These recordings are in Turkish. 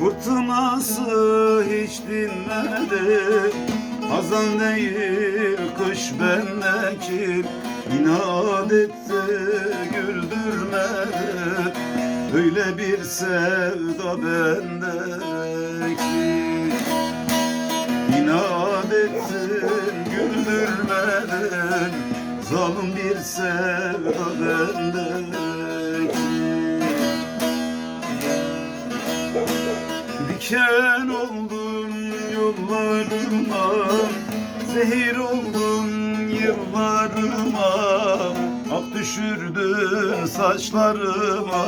Fırtınası hiç dinmedi. Hazan değil kış bendeki. İnat etti güldürmedi. Öyle bir sevda bendeki. İnat ettin güldürmedin Zalim bir sevda bendeki Diken oldun yollarıma Zehir oldun yıllarıma. Ak düşürdün saçlarıma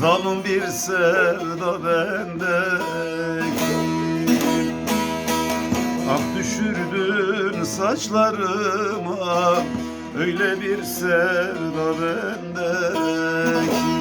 Zalim bir sevda bendeki Ah düşürdün saçlarıma Öyle bir sevda bendeki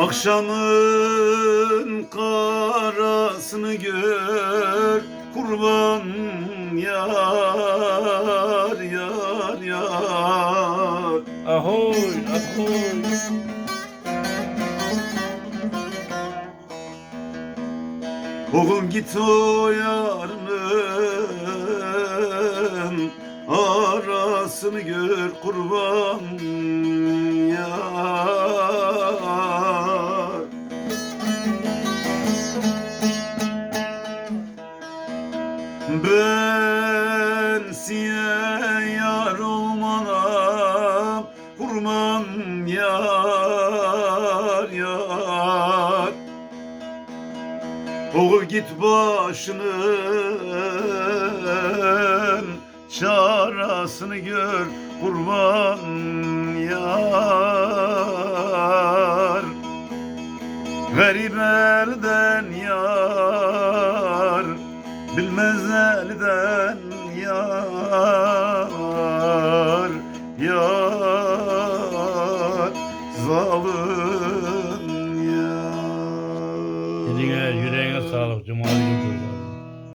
Akşamın karasını gör kurban yar yar yar Ahoy ahoy. Oğlum git o yarının arasını gör kurban yar Oğul git başının çarasını gör kurban yar. Garip elden yar Bilmez elden yar. Yar zalim Eline yüreğine sağlık. Cuma günü